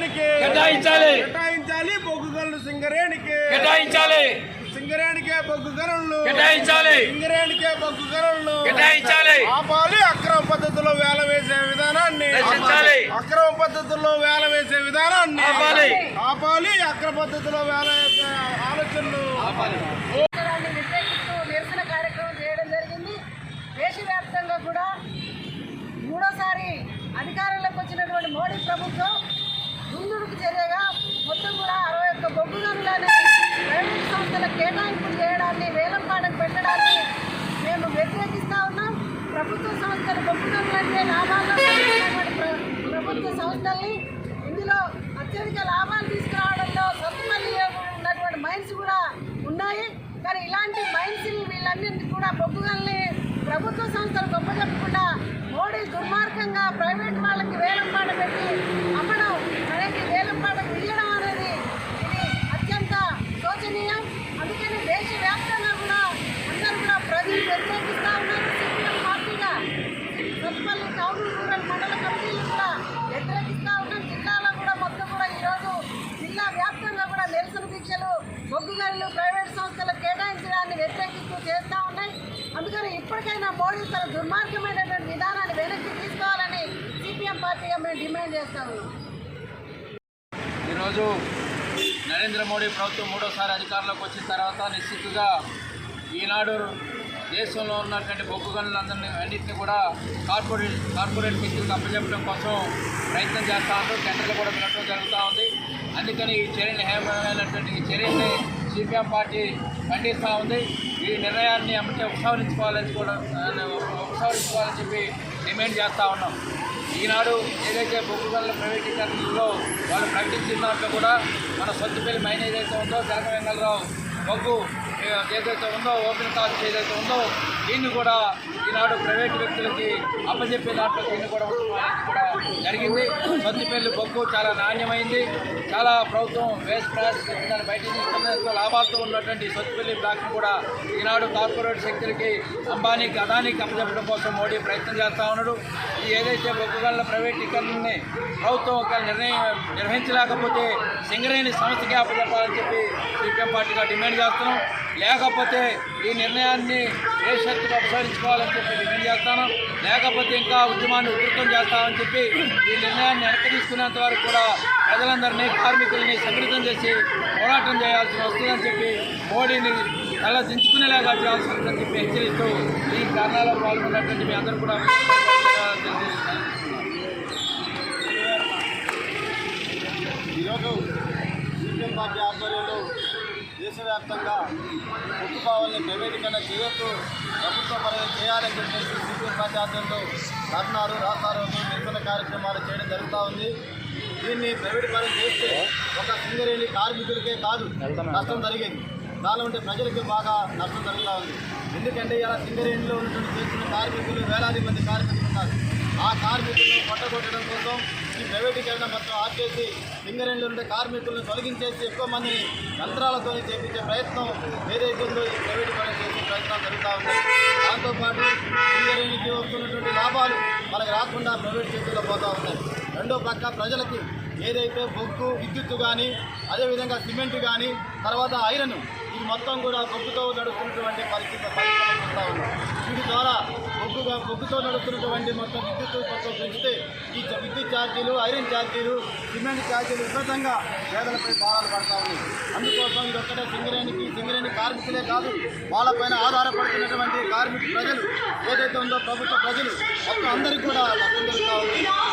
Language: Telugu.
సింగరేణికి కేటాయించాలి. కేటాయించాలి బొగ్గు గనులు సింగరేణికి. కేటాయించాలి. సింగరేణికే బొగ్గు గనులు కేటాయించాలి. సింగరేణికే బొగ్గు గనులు కేటాయించాలి. ఆపాలి అక్రమ పద్ధతిలో వేల వేసే విధానాన్ని. రక్షించాలి. అక్రమ పద్ధతుల్లో వేల వేసే విధానాన్ని. ఆపాలి. ఆపాలి అక్రమ పద్ధతిలో వేల వేసే ఆలోచనలు. నిరసన కార్యక్రమం చేయడం జరిగింది. దేశవ్యాప్తంగా కూడా మూడోసారి అధికారంలోకి వచ్చినటువంటి మోడీ ప్రభుత్వం ముందుకు చర్యగా మొత్తం కూడా అరవై ఒక్క బొగ్గు గనులని ప్రైవేట్ సంస్థల కేటాయింపులు చేయడాన్ని వేలం పాటకు పెట్టడాన్ని మేము వ్యతిరేకిస్తూ ఉన్నాం. ప్రభుత్వ సంస్థలు బొగ్గు గనులంటే లాభాల్లో ప్రభుత్వ సంస్థల్ని ఇందులో అత్యధిక లాభాలు తీసుకురావడంలో సత్తుపల్లి ఉన్నటువంటి మైన్స్ కూడా ఉన్నాయి. కానీ ఇలాంటి మైన్స్ వీళ్ళన్నింటి కూడా బొగ్గుగల్ని ప్రభుత్వ సంస్థలు గొప్ప చెప్పకుండా మోడీ దుర్మార్గంగా ప్రైవేట్ వాళ్ళకి వేలం పాట పెట్టి అమ్మడం అనేది వేలం పాటకు ఇయ్యడం అనేది ఇది అత్యంత శోచనీయం అందుకని దేశవ్యాప్తంగా కూడా అందరూ కూడా ప్రజలు వ్యతిరేకిస్తూ ఉన్నారు సిపిఎం పార్టీగా సత్తుపల్లి టౌన్ రూరల్ మండల కమిటీలు కూడా వ్యతిరేకిస్తూ ఉన్నాం జిల్లాలో కూడా మొత్తం కూడా ఈరోజు జిల్లా వ్యాప్తంగా కూడా నిరసన దీక్షలు బొగ్గు గనులు ప్రైవేట్ సంస్థలకు కేటాయించడాన్ని వ్యతిరేకిస్తూ చేస్తూ ఉన్నాయి. అందుకని ఇప్పటికైనా మోడీ తన దుర్మార్గమైనటువంటి విధానాన్ని వెనక్కి తీసుకోవాలని సిపిఎం పార్టీగా మేము డిమాండ్ చేస్తా ఉన్నాం ఈరోజు నరేంద్ర మోడీ ప్రభుత్వం మూడోసారి అధికారంలోకి వచ్చిన తర్వాత నిశ్చితంగా ఈనాడు దేశంలో ఉన్నటువంటి బొగ్గు గనులందరినీ అన్నింటినీ కూడా కార్పొరేట్ కార్పొరేట్ వ్యక్తులకు అప్పచెప్పడం కోసం ప్రయత్నం చేస్తూ ఉంటారు టెండర్లు కూడా పెట్టడం జరుగుతూ ఉంది. అందుకని ఈ చర్యని హేమైనటువంటి ఈ చర్యని సిపిఎం పార్టీ ఖండిస్తూ ఉంది. ఈ నిర్ణయాన్ని అమ్మటే ఉపసంహరించుకోవాలని కూడా ఉపసంహరించుకోవాలని చెప్పి డిమాండ్ చేస్తూ ఉన్నాం. ఈనాడు ఏదైతే బొగ్గు గనుల ప్రైవేటీకరణలో వాళ్ళు ప్రకటించిన దాంట్లో కూడా మన సొంతపల్లి మైన్ ఏదైతే ఉందో జనక వెంగళరావు బొగ్గు ఏదైతే ఉందో ఓపెన్ కాస్ట్ ఏదైతే ఉందో దీన్ని కూడా ఈనాడు ప్రైవేట్ వ్యక్తులకి అప్పచెప్పే దాంట్లో దీన్ని కూడా కూడా జరిగింది. సొంతపల్లి బొగ్గు చాలా నాణ్యమైంది. చాలా ప్రభుత్వం వేస్ట్ ప్రాస్ దాన్ని బయట తీసుకుంది ఎంతో లాభాలతో ఉన్నటువంటి సొత్తుపల్లి బ్లాక్ను కూడా ఈనాడు కార్పొరేట్ శక్తులకి అంబానీకి అదానికి అప్పచెప్పడం కోసం మోడీ ప్రయత్నం చేస్తూ ఉన్నాడు. ఈ ఏదైతే బొగ్గుగల్ల ప్రైవేటీకరణని ప్రభుత్వం ఒక నిర్ణయం నిర్వహించలేకపోతే సింగరేణి సంస్థకి అప్పచెప్పాలని చెప్పి సిపిఎం పార్టీగా డిమాండ్ చేస్తున్నాం. లేకపోతే ఈ నిర్ణయాన్ని ఏ శక్తికి అపసరించుకోవాలని చెప్పి డిమాండ్ చేస్తాను. లేకపోతే ఇంకా ఉద్యమాన్ని ఉధృతం చేస్తామని చెప్పి ఈ నిర్ణయాన్ని వెనక్కి తీసుకునేంత వరకు కూడా ప్రజలందరినీ కార్మికుల్ని సంఘటితం చేసి పోరాటం చేయాల్సి వస్తుందని చెప్పి మోడీని అలా దించుకునేలాగా చేయాల్సి వస్తుందని చెప్పి హెచ్చరిస్తూ ఈ ధర్నాలో పాల్గొన్నటువంటి మీ అందరూ కూడా ఈరోజు సిపిఎం పార్టీ ఆధ్వర్యంలో దేశవ్యాప్తంగా ఉక్కుపావల్ని ప్రైవేటీకరణ చేయొద్దు ప్రభుత్వ పరంగా చేయాలని చెప్పేసి సిపిఎం పార్టీ ఆధ్వర్యంలో ధర్నాలు రాస్తారోలు నిరసన కార్యక్రమాలు చేయడం జరుగుతూ ఉంది. దీన్ని ప్రైవేట్ పరం చేస్తే ఒక సింగరేణి కార్మికులకే కాదు నష్టం జరిగేది. దానిలో ఉంటే ప్రజలకు బాగా నష్టం జరుగుతూ ఉంది. ఎందుకంటే ఇలా సింగరేణిలో ఉన్నటువంటి చేస్తున్న కార్మికులు వేలాది మంది కార్మికులు ఉన్నారు. ఆ కార్మికులను పట్టగొట్టడం కోసం ఈ ప్రైవేటీకరణ మొత్తం ఆపేసి సింగరేణిలో ఉండే కార్మికులను తొలగించేసి ఎక్కువ మందిని యంత్రాలతో చేపించే ప్రయత్నం ఏదైతే ఉందో ఈ ప్రైవేటీకరణ చేసే ప్రయత్నం జరుగుతూ ఉంది దాంతోపాటు సింగరేణికి వస్తున్నటువంటి లాభాలు మనకు రాకుండా ప్రైవేట్ చేతుల్లో పోతూ ఉన్నాయి. రెండో పక్క ప్రజలకి ఏదైతే బొగ్గు విద్యుత్తు కానీ అదేవిధంగా సిమెంట్ కానీ తర్వాత ఐరన్ ఇది మొత్తం కూడా బొగ్గుతో నడుస్తున్నటువంటి పరిస్థితి పరిశ్రమ చూస్తూ వీటి ద్వారా బొగ్గుగా బొగ్గుతో నడుస్తున్నటువంటి మొత్తం విద్యుత్ మొత్తం పెంచితే ఈ విద్యుత్ ఛార్జీలు ఐరన్ ఛార్జీలు సిమెంట్ ఛార్జీలు విపరీతంగా పేదలపై భారాలు పడతా ఉన్నాయి. అందుకోసం ఇది ఒక్కటే సింగరేణికి సింగరేణి కార్మికులే కాదు వాళ్ళపైన ఆధారపడుతున్నటువంటి కార్మిక ప్రజలు ఏదైతే ఉందో ప్రభుత్వ ప్రజలు మొత్తం అందరికీ కూడా అందరికీ జరుగుతూ